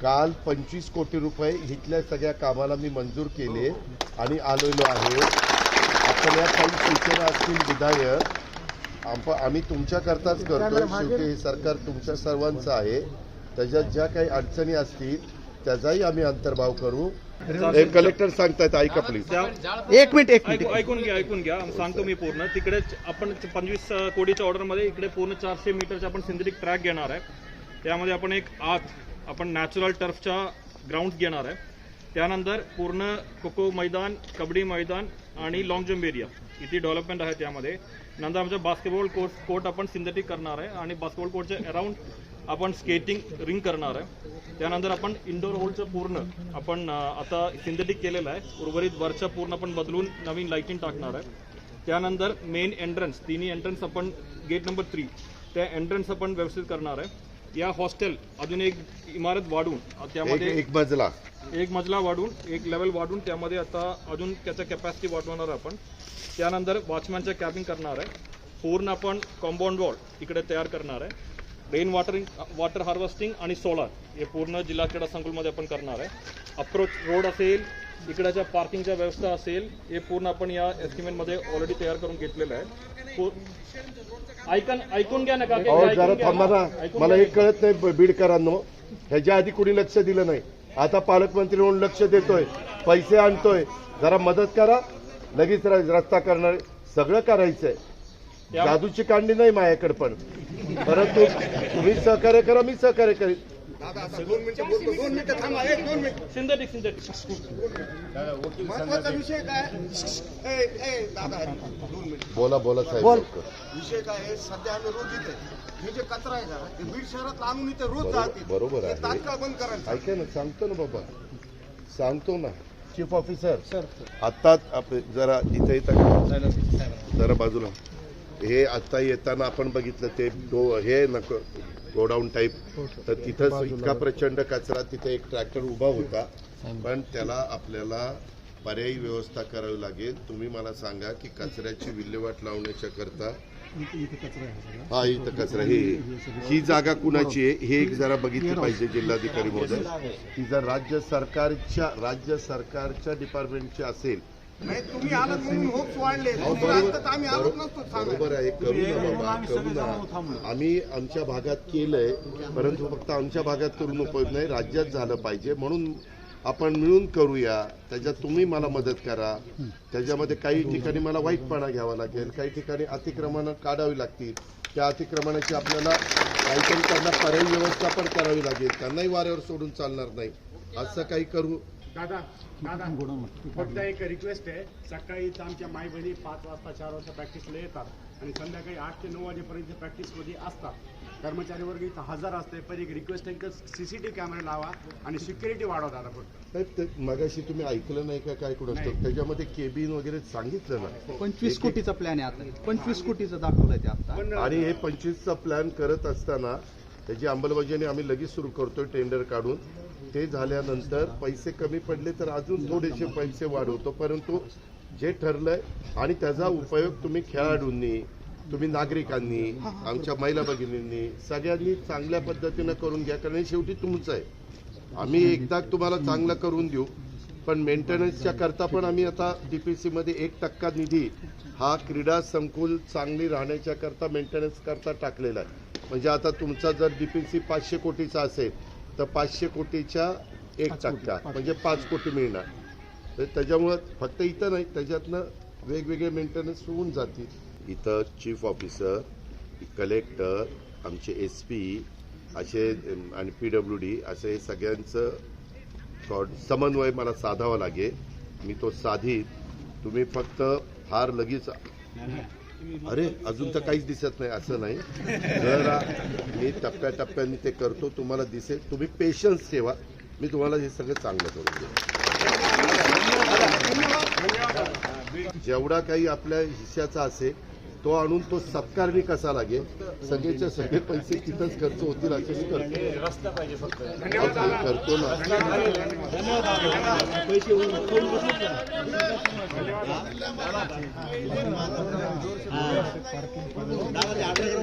काल पंचवीस कोटी रुपये इथल्या सगळ्या कामाला मी मंजूर केले आणि आलेलो आहे. आपल्या काही सूचना असतील विधायक आम्ही तुमच्याकरताच करतो शेवटी हे सरकार तुमच्या सर्वांचं आहे. त्याच्यात ज्या काही अडचणी असतील त्याचाही आम्ही अंतर्भाव करू. हे कलेक्टर सांगतायत ऐका प्लीज एक मिनिट एक मिनिट ऐकून घ्या ऐकून घ्या. सांगतो मी पूर्ण. तिकडे आपण पंचवीस कोटीच्या ऑर्डरमध्ये इकडे पूर्ण चारशे मीटरचे आपण सिंथेटिक ट्रॅक घेणार आहे. त्यामध्ये आपण एक आत आपण नॅचरल टर्फच्या ग्राउंड घेणार आहे. त्यानंतर पूर्ण खो मैदान कबड्डी मैदान आणि लॉंग जम्प एरिया इथे डेव्हलपमेंट आहे त्यामध्ये. नंतर आमच्या बास्केटबॉल कोर्ट कोर्ट आपण सिंथेटिक करणार आहे आणि बास्केटबॉल कोर्टच्या अराउंड आपण स्केटिंग रिंग करणार आहे. त्यानंतर आपण इंडोर होलचं पूर्ण आपण आता सिंथेटिक केलेलं आहे. उर्वरित वरच्या पूर्ण आपण बदलून नवीन लाईटिंग टाकणार आहे. त्यानंतर मेन एंट्रन्स तिन्ही एंट्रन्स आपण गेट नंबर थ्री त्या एंट्रन्स आपण व्यवस्थित करणार आहे. या हॉस्टेल अजून एक इमारत एक त्यामध्ये एक मजला. एक मजला वाढून एक लेवल वाढून त्यामध्ये आता अजून त्याचा कॅपॅसिटी वाढवणार आपण. त्यानंतर वॉचमॅनचं कॅबिंग करणार आहे. पूर्ण आपण कॉम्पाऊंड वॉल इकडे तयार करणार आहे. रेन वॉटरिंग वॉटर हार्वेस्टिंग आणि सोलार हे पूर्ण जिल्हा क्रीडा संकुलमध्ये आपण करणार आहे. अप्रोच रोड असेल इकडच्या पार्किंगच्या व्यवस्था असेल हे पूर्ण आपण या एस्टिमेटमध्ये ऑलरेडी तयार करून घेतलेलं आहे. ऐकन ऐकून घ्या ना जरा थांबा ना. मला. हे कळत नाही बीडकरांनो ह्याच्या आधी कुणी लक्ष दिलं नाही. आता पालकमंत्री म्हणून लक्ष देतोय. पैसे आणतोय. जरा मदत करा. लगेच रस्ता करणार. सगळं करायचंय. जादूची कांडी नाही माझ्याकडे पण. परंतु तुम्ही सहकार्य करा मी सहकार्य करेन. सिंथेटिक सिंथेटिक महत्त्वाचा विषय काय? ए, ए, दादा दोन मिनिट. बोला बोला साहेब बोल. लवकर. विषय काय आहे? सध्या आम्ही रोज इथे. हे जे कचरा आहे ना ते बीड शहरात आणून इथे रोज बरोबर- जाते बरोबर आहे. तात्काळ बंद करायचं ऐका ना सांगतो ना बाबा. सांगतो ना. चीफ ऑफिसर आता जरा इथे इथं. जरा बाजूला. हे आता येताना आपण बघितलं ते हे नको गोडाऊन टाईप तर तिथं इतका प्रचंड कचरा तिथे एक ट्रॅक्टर उभा होता. पण त्याला आपल्याला पर्यायी व्यवस्था करावी लागेल. तुम्ही मला सांगा की कचऱ्याची विल्हेवाट लावण्याच्या करता हा इथं कचरा हे ही जागा कुणाची आहे? हे एक जरा बघितली पाहिजे जिल्हाधिकारी महोदय. ती जर राज्य सरकारच्या राज्य सरकारच्या डिपार्टमेंटची असेल नाही तुम्ही आलात म्हणून होप्स वाढले. अहो, तुम्ही बरोबर असतं तर आम्ही आलोच नसतो सांगायला. बरोबर आहे करू ना बाबा करू ना आम्ही आमच्या भागात केलंय परंतु फक्त आमच्या भागात करून उपयोग नाही राज्यात झालं पाहिजे. म्हणून आपण मिळून करूया. त्याच्यात तुम्ही मला मदत करा. त्याच्यामध्ये काही ठिकाणी मला वाईटपणा घ्यावा लागेल. काही ठिकाणी अतिक्रमणं काढावी लागतील. त्या अतिक्रमणाची आपल्याला काहीतरी त्यांना पर्यायी व्यवस्था पण करावी लागेल. त्यांनाही वाऱ्यावर सोडून चालणार नाही. असं काही करू दादा दादा फक्त एक रिक्वेस्ट आहे. सकाळी आमच्या माई बहिणी पाच वाजता चार वाजता प्रॅक्टिसला येतात आणि संध्याकाळी आठ ते नऊ वाजेपर्यंत प्रॅक्टिसमध्ये असतात. कर्मचारी वर्ग इथं हजर असते पण एक रिक्वेस्ट आहे की सीसीटीव्ही कॅमेरा लावा आणि सिक्युरिटी वाढवा दादा फक्त. मगाशी तुम्ही ऐकलं नाही का काय कुठं असतं त्याच्यामध्ये केबिन वगैरे सांगितलं ना. पंचवीस कोटीचा प्लॅन आहे आता. पंचवीस कोटीचं दाखवलंय ते आता. आणि हे पंचवीसचा प्लॅन करत असताना त्याची अंमलबजावणी आम्ही लगेच सुरू करतोय टेंडर काढून. ते झाल्यानंतर पैसे कमी पडले तर अजून थोडेसे पैसे वाढवतो परंतु जे ठरलंय आणि त्याचा उपयोग तुम्ही खेळाडूंनी तुम्ही नागरिकांनी आमच्या महिला भगिनींनी सगळ्यांनी चांगल्या पद्धतीनं करून घ्या. कारण शेवटी तुमचं आहे. आम्ही एकदा तुम्हाला चांगलं करून देऊ. पण मेंटेनन्सच्या करता पण आम्ही आता डीपीसी मध्ये एक टक्का निधी हा क्रीडा संकुल चांगली राहण्याच्या करता मेंटेनन्स करता टाकलेला आहे. म्हणजे आता तुमचा जर डीपीसी पाचशे कोटीचा असेल तर पाचशे कोटीच्या एक टक्का म्हणजे पाच कोटी. मिळणार. तर त्याच्यामुळं फक्त इथं नाही त्याच्यातनं वेगवेगळे मेंटेनन्स होऊन जातील. इथं चीफ ऑफिसर कलेक्टर आमचे एस पी असे आणि पी डब्ल्यू डी असे सगळ्यांचं समन्वय मला साधावा लागेल. मी तो साधीत तुम्ही फक्त फार लगेच अरे अजून तर काहीच दिसत नाही असं नाही. जरा मी टप्प्याटप्प्याने ते करतो तुम्हाला दिसेल. तुम्ही पेशन्स ठेवा. मी तुम्हाला हे सगळं चांगलं करून जेवढा काही आपल्या हिश्याचा असेल तो आणून तो सत्कारणी कसा लागेल? सगळेच्या सगळे पैसे तिथंच खर्च होतील असे मी करतो करतो ना. पार्किंग.